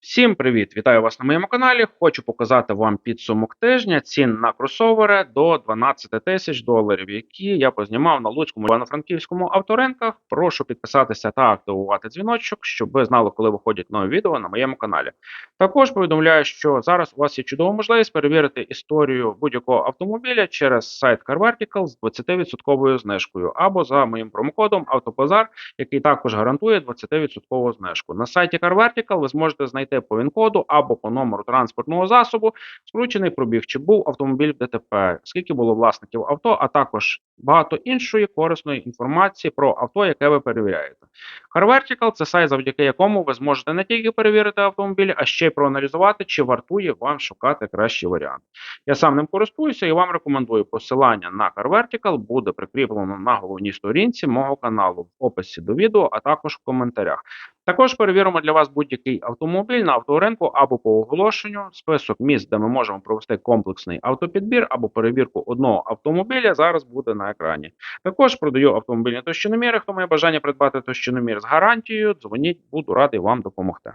Всім привіт! Вітаю вас на моєму каналі. Хочу показати вам підсумок тижня цін на кросовери до 12 тисяч доларів, які я познімав на Луцькому Івано-Франківському авторинках. Прошу підписатися та активувати дзвіночок, щоб ви знали, коли виходять нові відео на моєму каналі. Також повідомляю, що зараз у вас є чудова можливість перевірити історію будь-якого автомобіля через сайт CarVertical з 20% знижкою або за моїм промокодом Автобазар, який також гарантує 20% знижку. На сайті CarVertical ви зможете знайти по ВІН-коду або по номеру транспортного засобу, скручений пробіг, чи був автомобіль в ДТП, скільки було власників авто, а також багато іншої корисної інформації про авто, яке ви перевіряєте. CarVertical – це сайт, завдяки якому ви зможете не тільки перевірити автомобіль, а ще й проаналізувати, чи вартує вам шукати кращий варіант. Я сам ним користуюся і вам рекомендую. Посилання на CarVertical буде прикріплено на головній сторінці мого каналу в описі до відео, а також в коментарях. Також перевіримо для вас будь-який автомобіль на авторинку або по оголошенню, список місць, де ми можемо провести комплексний автопідбір або перевірку одного автомобіля. Зараз буде на екрані. Також продаю автомобільні товщиноміри. Хто має бажання придбати товщиномір з гарантією, дзвоніть, буду радий вам допомогти.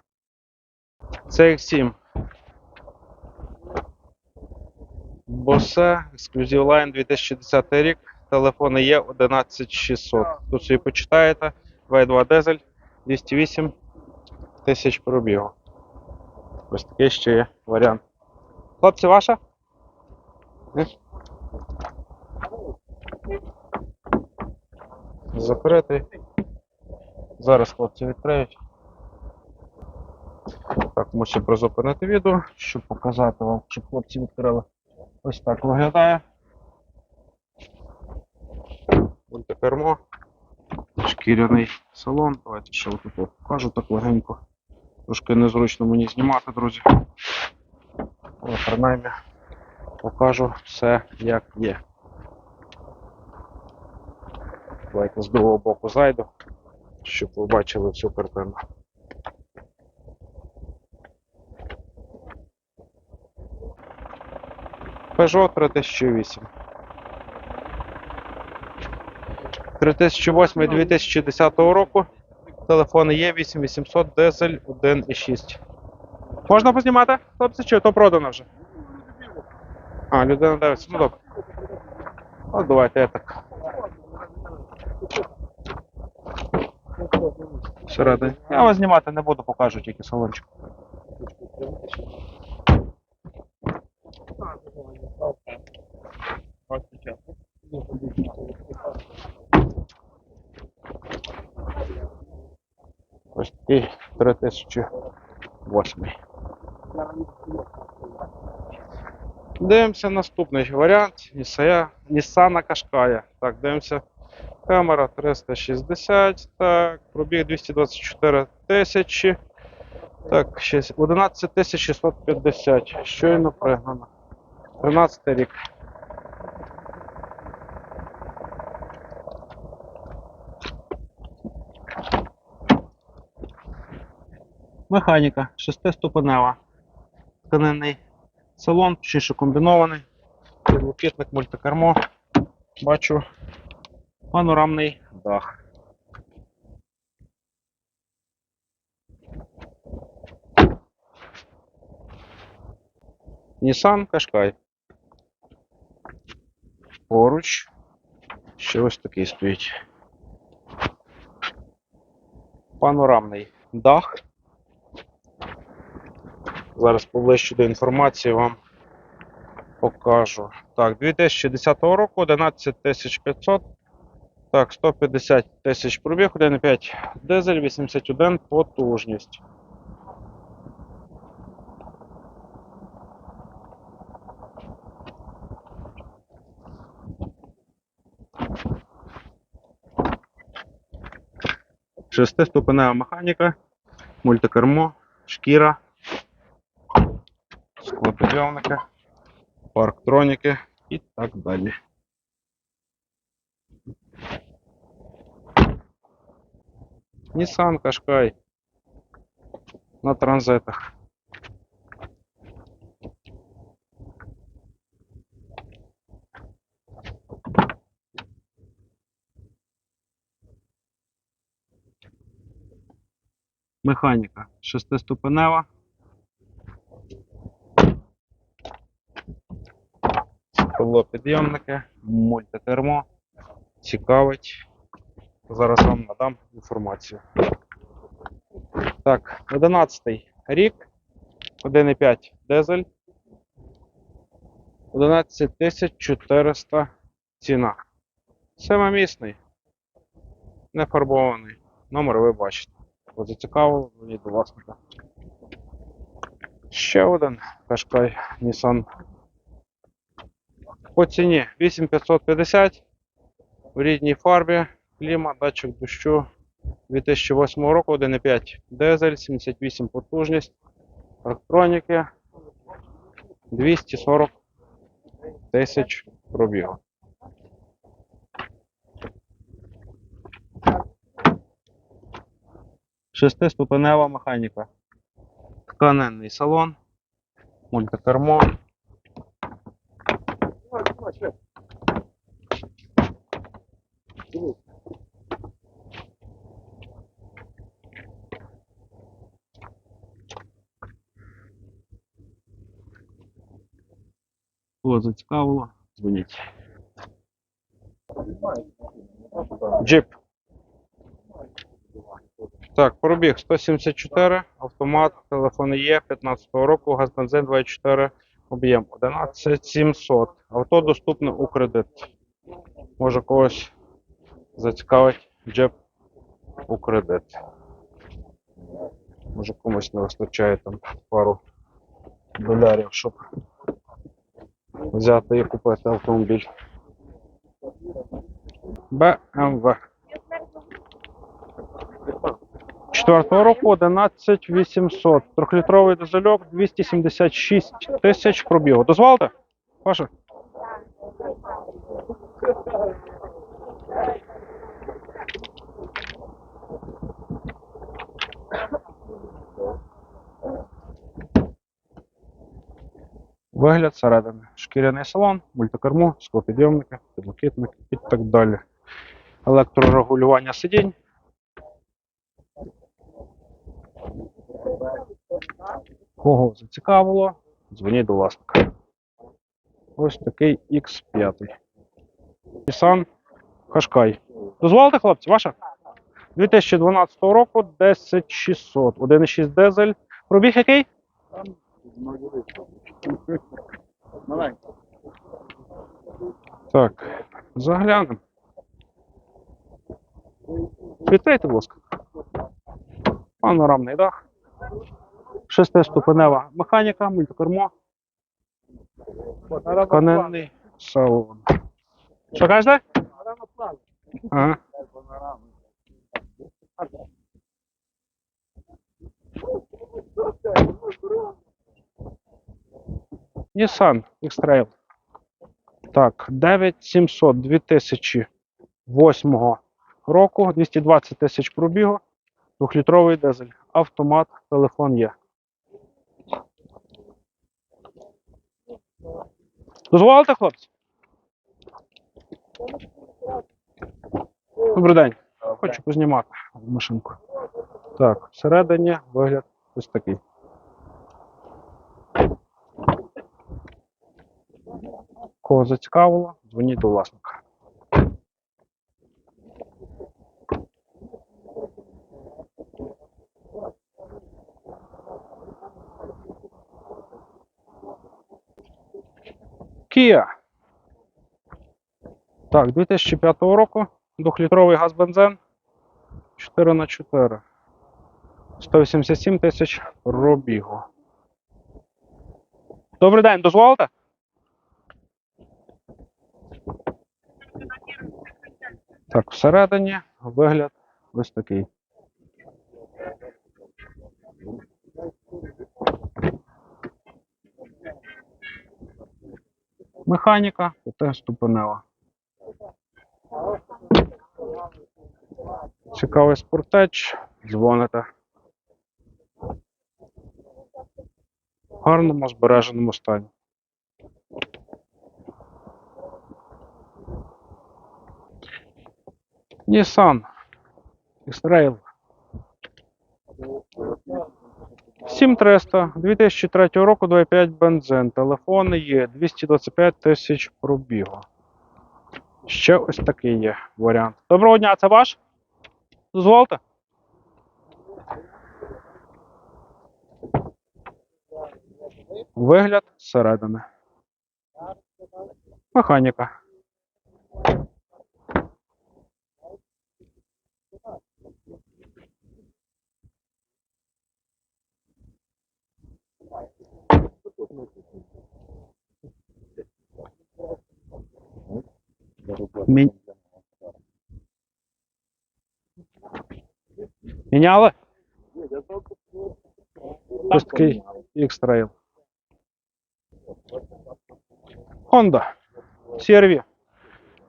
CX7. Bose Exclusive Line 2010 рік. Телефони є 11600. Тут собі почитаєте. V2 дизель 208 тисяч пробігу. Ось такий ще є варіант. Хлопці, ваша? Закритий. Зараз хлопці відкриють. Так, мушу призупинити відео, щоб показати вам, щоб хлопці відкрили. Ось так виглядає. Мультикермо. Шкіряний салон. Давайте ще отут от покажу так легенько. Трошки незручно мені знімати, друзі. Але принаймні покажу все як є. Давайте з другого боку зайду, щоб ви бачили всю картину. Peugeot 3008. 3008-2010 року. Телефон є 8800 дизель 1,6. Можна познімати? Хлопці, чи то продано вже? А, людина дивиться. Ну добре. От давайте я так. Всередині. Я вас знімати не буду, покажу тільки салончик. Такий 3008. Дивимося наступний варіант. Nissan Qashqai. Так, дивимося. Камера 360. Так, пробіг 224 тисячі. Так, 11 650. Щойно пригнано. 13 рік. Механіка шестиступенева. Тканинний салон, точніше комбінований. Підлокітник, мультикермо. Бачу панорамний дах. Nissan Qashqai. Поруч. Ще ось такий стоїть. Панорамний дах. Зараз поближче до інформації вам покажу. Так, 2010 року 11500. Так, 150 тисяч пробіг, 1,5 дизель, 81 потужність. Шестиступенева механіка, мультикермо, шкіра, склопідйомники, парктроніки і так далі. Nissan Qashqai на транзитах. Механіка шестиступенева, Склопідйомники, мультикермо. Цікавить. Зараз вам надам інформацію. Так, 11 рік, 1,5 дизель. 11 400 ціна. Семимісний, не фарбований. Номер ви бачите. Зацікавило, мені до власника. Ще один Qashqai Nissan. По ціні 8550 в рідній фарбі, кліма, датчик дощу 2008 року, 1,5 дизель, 78 потужність, електроніки 240 тисяч пробігу. Шестиступенева механіка. Тканинний салон, мультикермо. Кого зацікавило, дзвоніть. Джип. Так, пробіг 174, автомат, телефон є 15-го року, газ бензин 24, об'єм 11700. Авто доступне у кредит. Може когось зацікавить джип у кредит. Може комусь не вистачає там пару долярів, щоб взяти і купити автомобіль. BMW. Четвертого року 11800. Трьохлітровий дизельок 276 тисяч пробігу. Дозволите? Ваше? Вигляд середини. Шкіряний салон, мультикермо, склопідйомники, підлокітники і так далі. Електрорегулювання сидінь. Кого зацікавило, дзвоніть до власника. Ось такий X5. Nissan Qashqai. Дозволите, хлопці, ваша? 2012 року 10600. 1,6 дизель. Пробіг який? Так, заглянемо. Відкрийте, будь ласка. Панорамний дах. Шестиступенева механіка, мультикермо. Тканинний салон. Що кажете? Ага. Nissan X-Trail. Так, 9700 2008 року, 220 тисяч пробігу, двохлітровий дизель, автомат, телефон є. Дозволите, хлопці? Добрий день. Хочу познімати машинку. Так, всередині вигляд ось такий. Кого зацікавило, дзвоніть до власника. Kia. Так, 2005 року. Двохлітровий газ бензин. 4 на 4 187 тисяч пробігу. Добрий день, дозволите? Так, всередині вигляд ось такий. Механіка, п'ятиступенева. Цікавий спортеч, дзвоните. В гарному збереженому стані. Nissan X-Trail 7300, 2003 року 2,5 бензин. Телефон є 225 тисяч пробігу. Ще ось такий є варіант. Доброго дня, це ваш? Дозвольте. Вигляд зсередини. Механіка. Мін... Міняли? Ось такий X-Trail. Honda CR-V.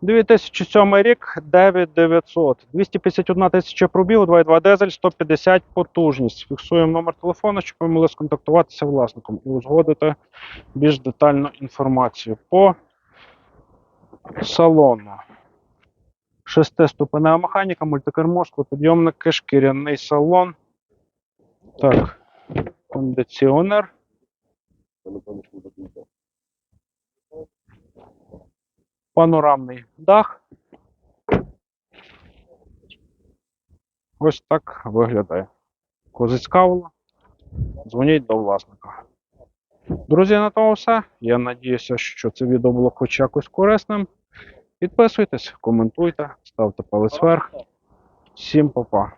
2007 рік, 9900. 251 тисяча пробігу, 2,2 дизель, 150 потужність. Фіксуємо номер телефону, щоб ви могли сконтактуватися власником і узгодити більш детальну інформацію по салону. Шестиступенева механіка, мультикермо, склопідйомники, шкіряний салон. Так, кондиціонер. Панорамний дах. Ось так виглядає. Кого зацікавило, дзвоніть до власника. Друзі, на тому все. Я надіюся, що це відео було хоч якось корисним. Підписуйтесь, коментуйте, ставте палець вверх. Всім па-па.